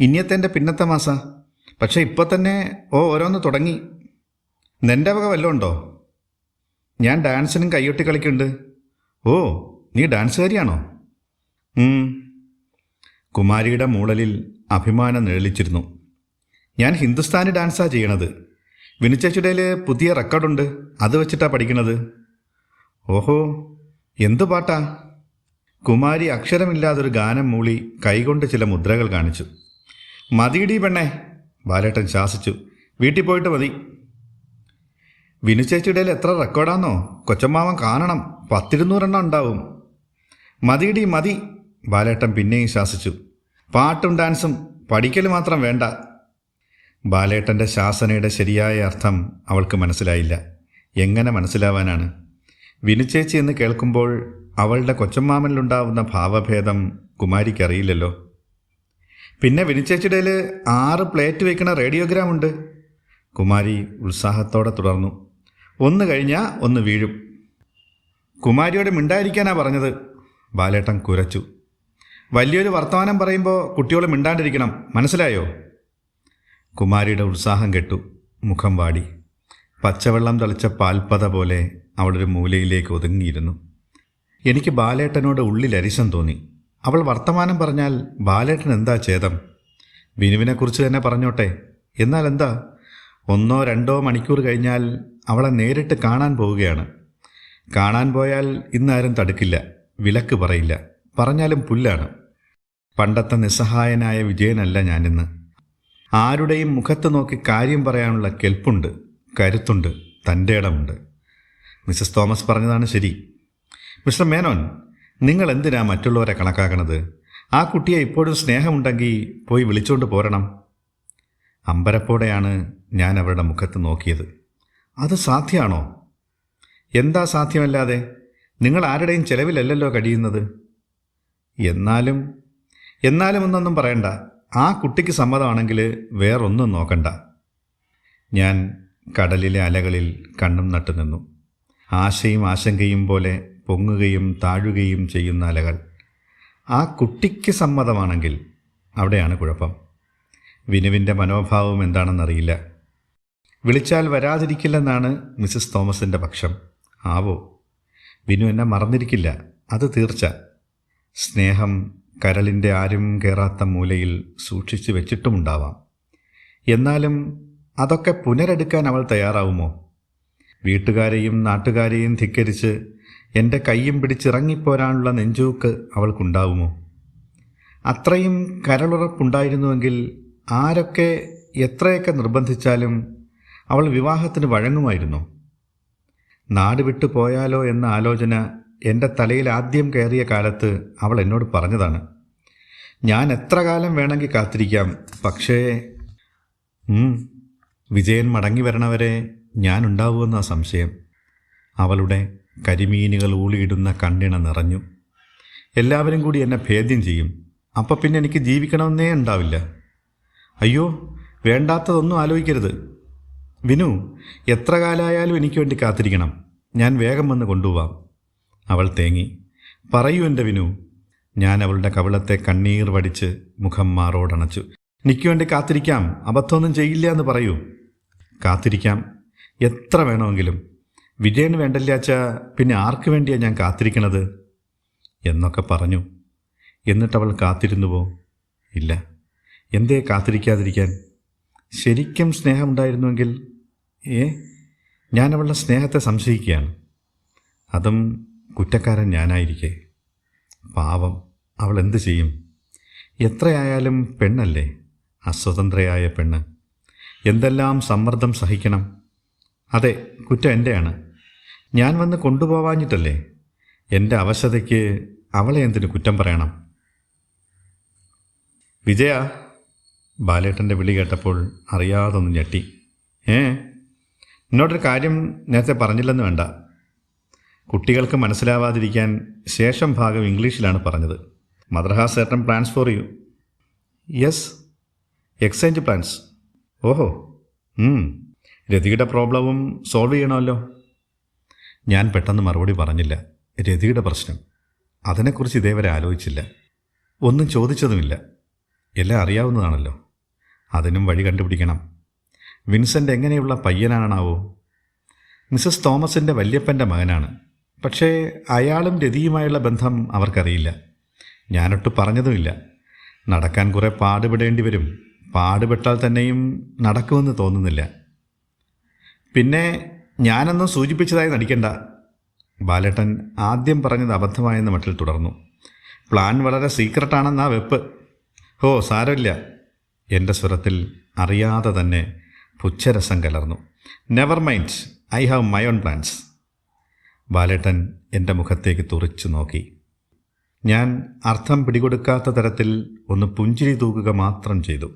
ഇനിയത്തെ പിന്നത്തെ മാസ. പക്ഷേ ഇപ്പോൾ തന്നെ ഓ ഓരോന്ന് തുടങ്ങി. നിന്റെ വക വല്ലതും ഉണ്ടോ? ഞാൻ ഡാൻസിനും കൈയൊട്ടി കളിക്കുന്നുണ്ട്. ഓ നീ ഡാൻസുകാരിയാണോ. കുമാരിയുടെ മൂളലിൽ അഭിമാനം നിഴലിച്ചിരുന്നു. ഞാൻ ഹിന്ദുസ്ഥാനി ഡാൻസാ ചെയ്യണത്. വിനിച്ചേച്ചിടയിൽ പുതിയ റെക്കോർഡുണ്ട്. അത് വെച്ചിട്ടാ പഠിക്കണത്. ഓഹോ എന്തു പാട്ടാ? കുമാരി അക്ഷരമില്ലാതൊരു ഗാനം മൂളി കൈകൊണ്ട് ചില മുദ്രകൾ കാണിച്ചു. മതിയിടി പെണ്ണേ. ബാലേട്ടൻ ശാസിച്ചു. വീട്ടിൽ പോയിട്ട് മതി. വിനു ചേച്ചിയുടെ എത്ര റെക്കോർഡാന്നോ? കൊച്ചമ്മാവൻ കാണണം. പത്തിരുന്നൂറെണ്ണം ഉണ്ടാവും. മതിയിടി മതി. ബാലേട്ടൻ പിന്നെയും ശാസിച്ചു. പാട്ടും ഡാൻസും പഠിക്കൽ മാത്രം വേണ്ട. ബാലേട്ടന്റെ ശാസനയുടെ ശരിയായ അർത്ഥം അവൾക്ക് മനസ്സിലായില്ല. എങ്ങനെ മനസ്സിലാവാനാണ്? വിനുചേച്ചി എന്ന് കേൾക്കുമ്പോൾ അവളുടെ കൊച്ചമ്മാമനിലുണ്ടാവുന്ന ഭാവഭേദം കുമാരിക്കറിയില്ലല്ലോ. പിന്നെ വിനിച്ചേച്ചിടയിൽ ആറ് പ്ലേറ്റ് വയ്ക്കണ റേഡിയോഗ്രാം ഉണ്ട്. കുമാരി ഉത്സാഹത്തോടെ തുടർന്നു. ഒന്ന് കഴിഞ്ഞാൽ ഒന്ന് വീഴും. കുമാരിയോട് മിണ്ടായിരിക്കാനാ പറഞ്ഞത്. ബാലേട്ടൻ കുരച്ചു. വലിയൊരു വർത്തമാനം പറയുമ്പോൾ കുട്ടികൾ മിണ്ടാണ്ടിരിക്കണം. മനസ്സിലായോ? കുമാരിയുടെ ഉത്സാഹം കെട്ടു. മുഖം വാടി. പച്ചവെള്ളം തളിച്ച പാൽപ്പത പോലെ അവളൊരു മൂലയിലേക്ക് ഒതുങ്ങിയിരുന്നു. എനിക്ക് ബാലേട്ടനോട് ഉള്ളിൽ അരിശം തോന്നി. അവൾ വർത്തമാനം പറഞ്ഞാൽ ബാലേട്ടൻ എന്താ ഛേദം? വിനുവിനെക്കുറിച്ച് തന്നെ പറഞ്ഞോട്ടെ. എന്നാൽ എന്താ? ഒന്നോ രണ്ടോ മണിക്കൂർ കഴിഞ്ഞാൽ അവളെ നേരിട്ട് കാണാൻ പോവുകയാണ്. കാണാൻ പോയാൽ ഇന്നാരും തടുക്കില്ല വിലക്ക് പറയില്ല. പറഞ്ഞാലും പുല്ലാണ്. പണ്ടത്തെ നിസ്സഹായനായ വിജയനല്ല ഞാനിന്ന്. ആരുടെയും മുഖത്ത് നോക്കി കാര്യം പറയാനുള്ള കെൽപ്പുണ്ട് കരുത്തുണ്ട് തന്റെ ഇടമുണ്ട്. മിസസ് തോമസ് പറഞ്ഞതാണ് ശരി. മിസ്റ്റർ മേനോൻ നിങ്ങൾ എന്തിനാ മറ്റുള്ളവരെ കണക്കാക്കണത്? ആ കുട്ടിയെ ഇപ്പോഴും സ്നേഹമുണ്ടെങ്കിൽ പോയി വിളിച്ചോണ്ട് പോരണം. അമ്പരപ്പോടെയാണ് ഞാൻ അവരുടെ മുഖത്ത് നോക്കിയത്. അത് സാധ്യമാണോ എന്താ സാധ്യമല്ലാതെ? നിങ്ങൾ ആരുടെയും ചെലവിലല്ലല്ലോ കഴിയുന്നത്. എന്നാലും എന്നാലും ഒന്നൊന്നും പറയണ്ട. ആ കുട്ടിക്ക് സമ്മതമാണെങ്കിൽ വേറൊന്നും നോക്കണ്ട. ഞാൻ കടലിലെ അലകളിൽ കണ്ണും നട്ടു നിന്നു ആശയും ആശങ്കയും പോലെ പൊങ്ങുകയും താഴുകയും ചെയ്യുന്ന അലകൾ. ആ കുട്ടിക്ക് സമ്മതമാണെങ്കിൽ അവിടെയാണ് കുഴപ്പം. വിനുവിന്റെ മനോഭാവം എന്താണെന്നറിയില്ല. വിളിച്ചാൽ വരാതിരിക്കില്ലെന്നാണ് മിസസ് തോമസിന്റെ പക്ഷം. ആവോ? വിനു എന്നെ മറന്നിരിക്കില്ല. അത് തീർച്ച. സ്നേഹം കരളിന്റെ ആരും കയറാത്ത മൂലയിൽ സൂക്ഷിച്ചു വെച്ചിട്ടുമുണ്ടാവാം. എന്നാലും അതൊക്കെ പുനരെടുക്കാൻ അവൾ തയ്യാറാവുമോ? വീട്ടുകാരെയും നാട്ടുകാരെയും ധിക്കരിച്ച് എന്റെ കയ്യും പിടിച്ചിറങ്ങിപ്പോരാനുള്ള നെഞ്ചൂക്ക് അവൾക്കുണ്ടാവുമോ? അത്രയും കരളുറപ്പുണ്ടായിരുന്നുവെങ്കിൽ ആരൊക്കെ എത്രയൊക്കെ നിർബന്ധിച്ചാലും അവൾ വിവാഹത്തിന് വഴങ്ങുമായിരുന്നു? നാട് വിട്ടു പോയാലോ എന്ന ആലോചന എന്റെ തലയിൽ ആദ്യം കയറിയ കാലത്ത് അവൾ എന്നോട് പറഞ്ഞതാണ്. ഞാൻ എത്ര കാലം വേണമെങ്കിൽ കാത്തിരിക്കാം പക്ഷേ വിജയൻ മടങ്ങി വരണവരെ ഞാനുണ്ടാവുമെന്നാണ് സംശയം. അവളുടെ കരിമീനുകൾ ഊളിയിടുന്ന കണ്ണിണ നിറഞ്ഞു. എല്ലാവരും കൂടി എന്നെ ഭേദ്യം ചെയ്യും. അപ്പം പിന്നെ എനിക്ക് ജീവിക്കണമെന്നേ ഉണ്ടാവില്ല. അയ്യോ വേണ്ടാത്തതൊന്നും ആലോചിക്കരുത്. വിനു എത്ര കാലമായാലും എനിക്ക് വേണ്ടി കാത്തിരിക്കണം. ഞാൻ വേഗം വന്ന് കൊണ്ടുപോവാം. അവൾ തേങ്ങി. പറയൂ എന്റെ വിനു. ഞാൻ അവളുടെ കവിളത്തെ കണ്ണീർ വടിച്ച് മുഖം മാറോടണച്ചു. എനിക്ക് വേണ്ടി കാത്തിരിക്കാം. അബദ്ധമൊന്നും ചെയ്യില്ല എന്ന് പറയൂ. കാത്തിരിക്കാം. എത്ര വേണമെങ്കിലും. വിജയന് വേണ്ടല്ലാച്ച പിന്നെ ആർക്ക് വേണ്ടിയാണ് ഞാൻ കാത്തിരിക്കണത്? എന്നൊക്കെ പറഞ്ഞു. എന്നിട്ടവൾ കാത്തിരുന്നുവോ? ഇല്ല. എന്തേ കാത്തിരിക്കാതിരിക്കാൻ? ശരിക്കും സ്നേഹമുണ്ടായിരുന്നുവെങ്കിൽ ഏ? ഞാൻ അവളുടെ സ്നേഹത്തെ സംശയിക്കുകയാണ്. അതും കുറ്റക്കാരൻ ഞാനായിരിക്കെ. പാവം. അവൾ എന്ത് ചെയ്യും? എത്രയായാലും പെണ്ണല്ലേ? അസ്വതന്ത്രയായ പെണ്ണ്. എന്തെല്ലാം സമ്മർദ്ദം സഹിക്കണം? അതെ കുറ്റം എന്റെയാണ് ഞാൻ വന്ന് കൊണ്ടുപോവാഞ്ഞിട്ടല്ലേ? എന്റെ അവശതയ്ക്ക് അവളെ എന്തിനു കുറ്റം പറയണം? വിജയ ബാലേട്ടന്റെ വിളി കേട്ടപ്പോൾ അറിയാതൊന്ന് ഞെട്ടി. ഏ? എന്നോടൊരു കാര്യം നേരത്തെ പറഞ്ഞില്ലെന്ന് വേണ്ട. കുട്ടികൾക്ക് മനസ്സിലാവാതിരിക്കാൻ ശേഷം ഭാഗം ഇംഗ്ലീഷിലാണ് പറഞ്ഞത്. Mother certain plans for you yes exchange plans ഓഹോ. രതികയുടെ പ്രോബ്ലവും സോൾവ് ചെയ്യണമല്ലോ. ഞാൻ പെട്ടെന്ന് മറുപടി പറഞ്ഞില്ല. രതിയുടെ പ്രശ്നം. അതിനെക്കുറിച്ച് ഇതേവരെ ആലോചിച്ചില്ല. ഒന്നും ചോദിച്ചതുമില്ല. എല്ലാം അറിയാവുന്നതാണല്ലോ. അതിനും വഴി കണ്ടുപിടിക്കണം. വിൻസെന്റ് എങ്ങനെയുള്ള പയ്യനാണാവോ? മിസ്സസ് തോമസിന്റെ വല്യപ്പന്റെ മകനാണ്. പക്ഷേ അയാളും രതിയുമായുള്ള ബന്ധം അവർക്കറിയില്ല. ഞാനൊട്ട് പറഞ്ഞതുമില്ല. നടക്കാൻ കുറേ പാടുപെടേണ്ടി വരും. പാടുപെട്ടാൽ തന്നെയും നടക്കുമെന്ന് തോന്നുന്നില്ല. പിന്നെ ഞാനൊന്നും സൂചിപ്പിച്ചതായി നടിക്കണ്ട. ബാലേട്ടൻ ആദ്യം പറഞ്ഞത് അബദ്ധമായെന്ന് മട്ടിൽ തുടർന്നു. പ്ലാൻ വളരെ സീക്രട്ടാണെന്നാ വെപ്പ്. ഓ സാരമില്ല. എന്റെ സ്വരത്തിൽ അറിയാതെ തന്നെ പുച്ഛരസം കലർന്നു. Never mind I have my own plans ബാലേട്ടൻ എന്റെ മുഖത്തേക്ക് തുറിച്ചു നോക്കി. ഞാൻ അർത്ഥം പിടികൊടുക്കാത്ത തരത്തിൽ ഒന്ന് പുഞ്ചിരി തൂക്കുക മാത്രം ചെയ്തു.